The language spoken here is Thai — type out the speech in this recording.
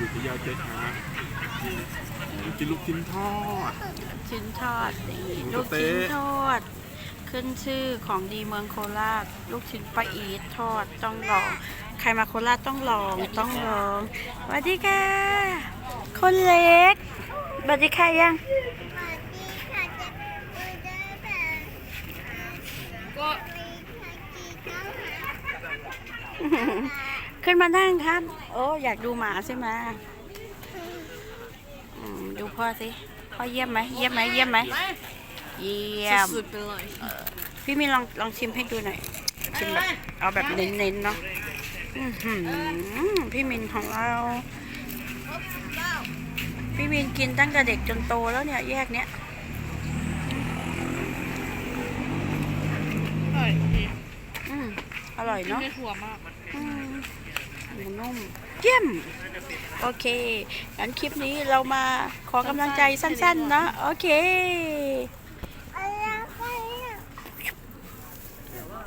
อยู่ที่ยาวเจ๊ช้านี่กินลูกชิ้นทอด ชิ้นทอดนี่หมูลูสะกเต๊ะชิ้นทอด ขึ้นชื่อของดีเมืองโคราช ลูกชิ้นปลาอีททอดต้องลอง ใครมาโคราชต้องลองต้องลองสวัสดีค่ะ คนเล็กสวัสดีค่ะยัง ขึ้นมานั่งครับ โอ้อยากดูหมาใช่ไหมอืมดูพ่อสิ พ่อเยี่ยมไหมเยี่ยมไหมเยี่ยมไหมเยี่ยมสุดไปเลยพี่มีลองลองชิมให้ดูหน่อยชิมแบบเอาแบบเน้นๆเนาะอื้อหือพี่มินของเรา พี่มินกินตั้งแต่เด็กจนโตแล้วเนี่ยแยกเนี้ยอร่อยดีอืมอร่อยเนาะไม่ถั่วมากอืม หมูนุ่มเยี่ยมโอเคงั้นคลิปนี้เรามาขอกำลังใจสั้นๆเนะโอเค